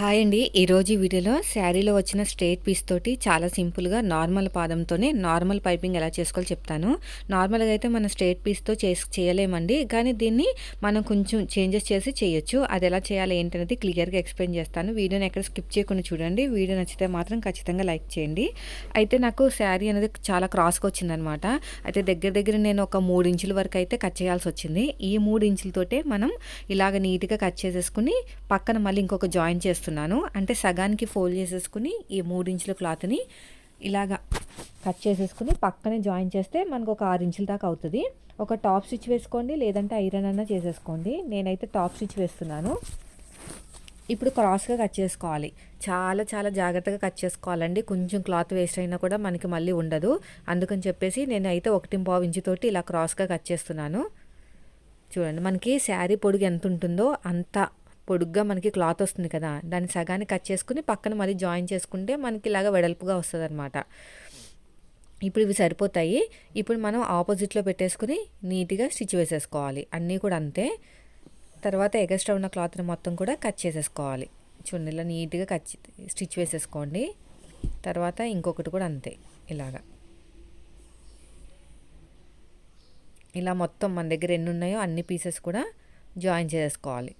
Hi అండి. ఈరోజు వీడియోలో శారీలో వచ్చిన స్ట్రేట్ పీస్ తోటి చాలా సింపుల్గా నార్మల్ పాదంతోనే నార్మల్ పైపింగ్ ఎలా చేసుకోవాలో చెప్తాను. నార్మల్గా అయితే మనం స్ట్రేట్ పీస్తో చేసి చేయలేమండి. కానీ దీన్ని మనం కొంచెం చేంజెస్ చేసి చేయొచ్చు. అది ఎలా చేయాలి ఏంటనేది క్లియర్గా ఎక్స్ప్లెయిన్ చేస్తాను. వీడియోని ఎక్కడ స్కిప్ చేయకుండా చూడండి. వీడియో నచ్చితే మాత్రం ఖచ్చితంగా లైక్ చేయండి. అయితే నాకు శారీ అనేది చాలా క్రాస్గా వచ్చిందనమాట. అయితే దగ్గర దగ్గర నేను ఒక మూడు ఇంచుల వరకు అయితే కట్ చేయాల్సి వచ్చింది. ఈ మూడు ఇంచులతోటే మనం ఇలాగ నీట్గా కట్ చేసేసుకుని పక్కన మళ్ళీ ఇంకొక జాయిన్ చేస్తున్నాను అంటే సగానికి ఫోల్డ్ చేసేసుకుని ఈ మూడు ఇంచుల క్లాత్ని ఇలాగా కట్ చేసేసుకుని పక్కనే జాయిన్ చేస్తే మనకు ఒక ఆరు ఇంచుల దాకా అవుతుంది. ఒక టాప్ స్టిచ్ వేసుకోండి లేదంటే ఐరన్ అన్నా చేసేసుకోండి. నేనైతే టాప్ స్టిచ్ వేస్తున్నాను. ఇప్పుడు క్రాస్గా కట్ చేసుకోవాలి. చాలా చాలా జాగ్రత్తగా కట్ చేసుకోవాలండి. కొంచెం క్లాత్ వేస్ట్ అయినా కూడా మనకి మళ్ళీ ఉండదు. అందుకని చెప్పేసి నేను అయితే ఒకటి పావు ఇంచుతోటి ఇలా క్రాస్గా కట్ చేస్తున్నాను. చూడండి మనకి శారీ పొడుగు ఎంత ఉంటుందో అంత పొడుగ్గా మనకి క్లాత్ వస్తుంది కదా దాన్ని సగాన్ని కట్ చేసుకుని పక్కన మళ్ళీ జాయిన్ చేసుకుంటే మనకి ఇలాగ వెడల్పుగా వస్తుంది అనమాట ఇప్పుడు ఇవి సరిపోతాయి. ఇప్పుడు మనం ఆపోజిట్లో పెట్టేసుకుని నీట్గా స్టిచ్ వేసేసుకోవాలి. అన్నీ కూడా అంతే. తర్వాత ఎగస్ట్రా ఉన్న క్లాత్ని మొత్తం కూడా కట్ చేసేసుకోవాలి. చూడండి ఇలా నీట్గా కట్ స్టిచ్ వేసేసుకోండి. తర్వాత ఇంకొకటి కూడా అంతే ఇలాగా. ఇలా మొత్తం మన దగ్గర ఎన్ని ఉన్నాయో అన్ని పీసెస్ కూడా జాయిన్ చేసుకోవాలి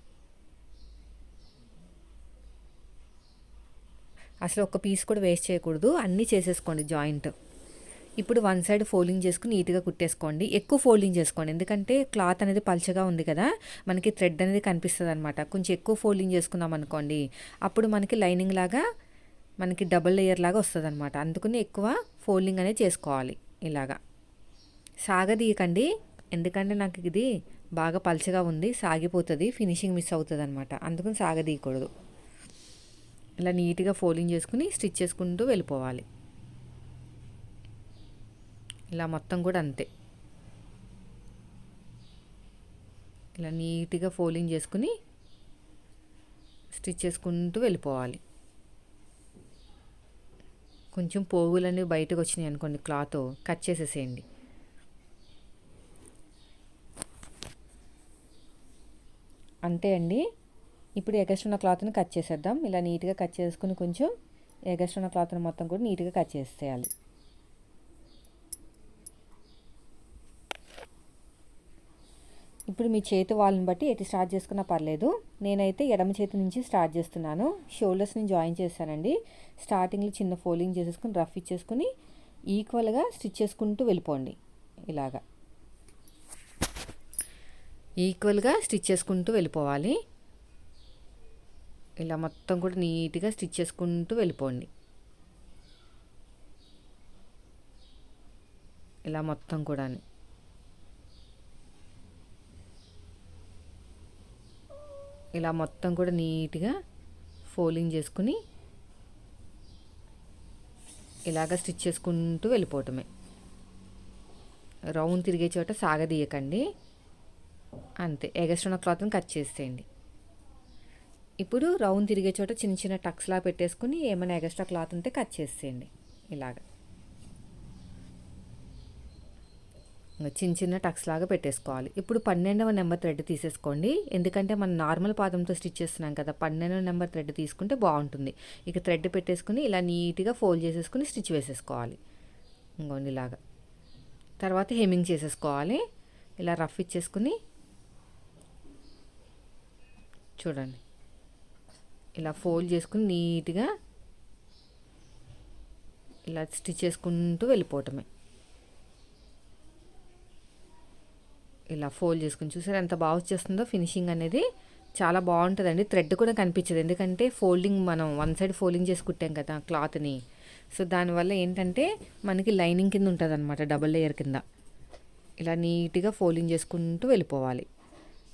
అసలు ఒక పీస్ కూడా వేస్ట్ చేయకూడదు. అన్నీ చేసేసుకోండి జాయింట్. ఇప్పుడు వన్ సైడ్ ఫోల్డింగ్ చేసుకుని నీట్గా కుట్టేసుకోండి. ఎక్కువ ఫోల్డింగ్ చేసుకోండి. ఎందుకంటే క్లాత్ అనేది పల్చగా ఉంది కదా మనకి థ్రెడ్ అనేది కనిపిస్తుంది అనమాట కొంచెం ఎక్కువ ఫోల్డింగ్ చేసుకున్నాం అనుకోండి అప్పుడు మనకి లైనింగ్ లాగా మనకి డబుల్ లేయర్ లాగా వస్తుంది అనమాట అందుకని ఎక్కువ ఫోల్డింగ్ అనేది చేసుకోవాలి ఇలాగా. సాగదీయకండి. ఎందుకంటే నాకు ఇది బాగా పల్చగా ఉంది సాగిపోతుంది ఫినిషింగ్ మిస్ అవుతుంది అనమాట అందుకని సాగదీయకూడదు. ఇలా నీట్గా ఫోల్డింగ్ చేసుకుని స్టిచ్ చేసుకుంటూ వెళ్ళిపోవాలి. ఇలా మొత్తం కూడా అంతే. ఇలా నీట్గా ఫోల్డింగ్ చేసుకుని స్టిచ్ చేసుకుంటూ వెళ్ళిపోవాలి. కొంచెం పోగులన్నీ బయటకు వచ్చినాయి అనుకోండి క్లాత్ కట్ చేసేసేయండి. అంతే అండి. ఇప్పుడు ఎగస్ట్ ఉన్న క్లాత్ని కట్ చేసేద్దాం. ఇలా నీట్గా కట్ చేసుకుని కొంచెం ఎగస్ట్ ఉన్న క్లాత్ని మొత్తం కూడా నీట్గా కట్ చేసేయాలి. ఇప్పుడు మీ చేతి వాళ్ళని బట్టి ఎటు స్టార్ట్ చేసుకున్నా పర్లేదు. నేనైతే ఎడమ చేతి నుంచి స్టార్ట్ చేస్తున్నాను. షోల్డర్స్ని జాయిన్ చేశానండి. స్టార్టింగ్లో చిన్న ఫోల్డింగ్ చేసేసుకుని రఫ్ ఇచ్చేసుకుని ఈక్వల్గా స్టిచ్ చేసుకుంటూ వెళ్ళిపోండి. ఇలాగా. ఈక్వల్గా స్టిచ్ చేసుకుంటూ వెళ్ళిపోవాలి. ఇలా మొత్తం కూడా నీట్గా స్టిచ్ చేసుకుంటూ వెళ్ళిపోండి. ఇలా మొత్తం కూడా ఇలా మొత్తం కూడా నీట్గా ఫోల్డింగ్ చేసుకుని ఇలాగ స్టిచ్ చేసుకుంటూ వెళ్ళిపోవటమే. రౌండ్ తిరిగే చోట సాగదీయకండి. అంతే. ఎగస్ట్రా క్లాత్ని కట్ చేసేయండి. ఇప్పుడు రౌండ్ తిరిగే చోట చిన్న చిన్న టక్స్లా పెట్టేసుకుని ఏమైనా ఎగస్ట్రా క్లాత్ ఉంటే కట్ చేసేయండి. ఇలాగ. చిన్న చిన్న టక్స్ లాగా పెట్టేసుకోవాలి. ఇప్పుడు పన్నెండవ నెంబర్ థ్రెడ్ తీసేసుకోండి. ఎందుకంటే మనం నార్మల్ పాదంతో స్టిచ్ చేస్తున్నాం కదా పన్నెండవ నెంబర్ థ్రెడ్ తీసుకుంటే బాగుంటుంది. ఇక థ్రెడ్ పెట్టేసుకుని ఇలా నీట్గా ఫోల్డ్ చేసేసుకుని స్టిచ్ వేసేసుకోవాలి. ఇంకోండి ఇలాగా. తర్వాత హెమ్మింగ్ చేసేసుకోవాలి. ఇలా రఫ్ ఇచ్చేసుకుని చూడండి. ఇలా ఫోల్డ్ చేసుకుని నీట్గా ఇలా స్టిచ్ చేసుకుంటూ వెళ్ళిపోవటమే. ఇలా ఫోల్డ్ చేసుకుని చూసారు ఎంత బాగా వచ్చేస్తుందో ఫినిషింగ్ అనేది చాలా బాగుంటుందండి. థ్రెడ్ కూడా కనిపించదు. ఎందుకంటే ఫోల్డింగ్ మనం వన్ సైడ్ ఫోల్డింగ్ చేసుకుంటాం కదా క్లాత్ని. సో దానివల్ల ఏంటంటే మనకి లైనింగ్ కింద ఉంటుంది అనమాట డబుల్ లేయర్ కింద. ఇలా నీట్గా ఫోల్డింగ్ చేసుకుంటూ వెళ్ళిపోవాలి.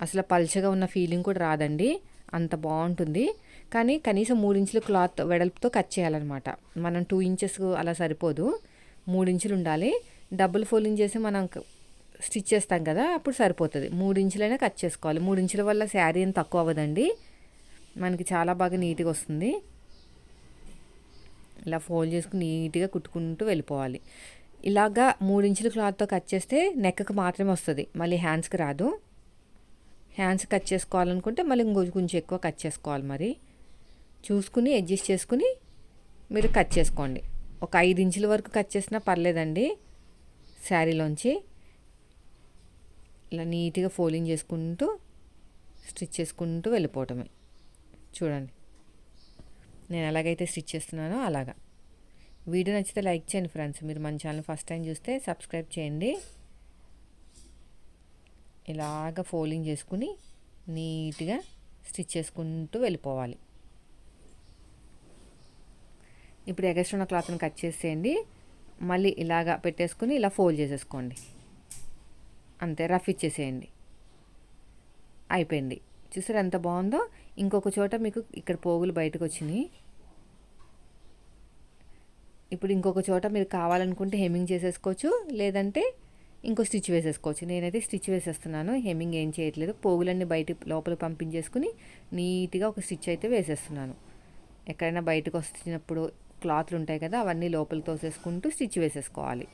అసలు పల్చగా ఉన్న ఫీలింగ్ కూడా రాదండి. అంత బాగుంటుంది. కానీ కనీసం మూడు ఇంచుల క్లాత్ వెడల్పుతో కట్ చేయాలన్నమాట. మనం టూ ఇంచెస్ అలా సరిపోదు. మూడు ఇంచులు ఉండాలి. డబుల్ ఫోల్డింగ్ చేసి మనం స్టిచ్ చేస్తాం కదా అప్పుడు సరిపోతుంది. మూడు ఇంచులైనా కట్ చేసుకోవాలి. మూడు ఇంచుల వల్ల శారీ ఏం తక్కువ అవ్వదండి. మనకి చాలా బాగా నీట్గా వస్తుంది. ఇలా ఫోల్డ్ చేసుకుని నీట్గా కుట్టుకుంటూ వెళ్ళిపోవాలి. ఇలాగా మూడు ఇంచుల క్లాత్తో కట్ చేస్తే నెక్కకు మాత్రమే వస్తుంది. మళ్ళీ హ్యాండ్స్కి రాదు. హ్యాండ్స్ కట్ చేసుకోవాలనుకుంటే మళ్ళీ ఇంకొంచెం కొంచెం ఎక్కువ కట్ చేసుకోవాలి మరి. చూసుకుని అడ్జస్ట్ చేసుకుని మీరు కట్ చేసుకోండి. ఒక ఐదు ఇంచుల వరకు కట్ చేసినా పర్లేదండి శారీలోంచి. ఇలా నీట్గా ఫోల్డింగ్ చేసుకుంటూ స్టిచ్ చేసుకుంటూ వెళ్ళిపోవటమే. చూడండి. నేను ఎలాగైతే స్టిచ్ చేస్తున్నానో అలాగా. వీడియో నచ్చితే లైక్ చేయండి ఫ్రెండ్స్. మీరు మన ఛానల్ ఫస్ట్ టైం చూస్తే సబ్స్క్రైబ్ చేయండి. ఇలాగ ఫోల్డింగ్ చేసుకుని నీట్గా స్టిచ్ చేసుకుంటూ వెళ్ళిపోవాలి. ఇప్పుడు ఎగస్ట్రా ఉన్న క్లాత్ని కట్ చేసేయండి. మళ్ళీ ఇలాగా పెట్టేసుకుని ఇలా ఫోల్డ్ చేసేసుకోండి. అంతే రఫ్ ఇచ్చేసేయండి. అయిపోయింది. చూసారు ఎంత బాగుందో? ఇంకొక చోట మీకు ఇక్కడ పోగులు బయటకు వచ్చినాయి. ఇప్పుడు ఇంకొక చోట మీరు కావాలనుకుంటే హెమ్మింగ్ చేసేసుకోవచ్చు. లేదంటే ఇంకో స్టిచ్ వేసేసుకోవచ్చు. నేనైతే స్టిచ్ వేసేస్తున్నాను. హెమ్మింగ్ ఏం చేయట్లేదు. పోగులన్నీ బయట లోపల పంపించేసుకుని నీట్గా ఒక స్టిచ్ అయితే వేసేస్తున్నాను. ఎక్కడైనా బయటకు వచ్చినప్పుడు క్లాత్లు ఉంటాయి కదా అవన్నీ లోపల తోసేసుకుంటూ స్టిచ్ వేసేసుకోవాలి.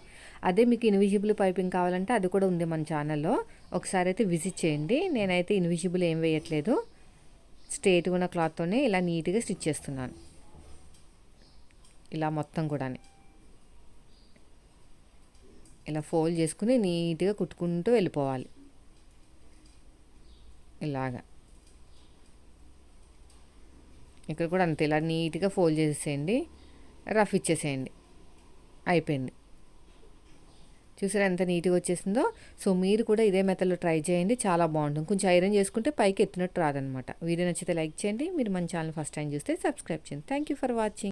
అదే మీకు ఇన్విజిబుల్ పైపింగ్ కావాలంటే అది కూడా ఉంది మన ఛానల్లో. ఒకసారి అయితే విజిట్ చేయండి. నేనైతే ఇన్విజిబుల్ ఏం వేయట్లేదు. స్ట్రేట్గా ఉన్న క్లాత్తోనే ఇలా నీట్గా స్టిచ్ చేస్తున్నాను. ఇలా మొత్తం కూడా ఇలా ఫోల్డ్ చేసుకుని నీట్గా కుట్టుకుంటూ వెళ్ళిపోవాలి. ఇలాగా. ఇక్కడ కూడా అంతే ఇలా నీట్గా ఫోల్డ్ చేసేసేయండి రఫ్ ఇచ్చేసేయండి. అయిపోయింది. చూసారా ఎంత నీట్గా వచ్చేసిందో? సో మీరు కూడా ఇదే మెథడ్లో ట్రై చేయండి చాలా బాగుంటుంది. కొంచెం ఐరన్ చేసుకుంటే పైకి ఎత్తినట్టు రాదనమాట. వీడియో నచ్చితే లైక్ చేయండి మీరు మన ఛానల్ ఫస్ట్ టైం చూస్తే సబ్స్క్రైబ్ చేయండి. Thank you for watching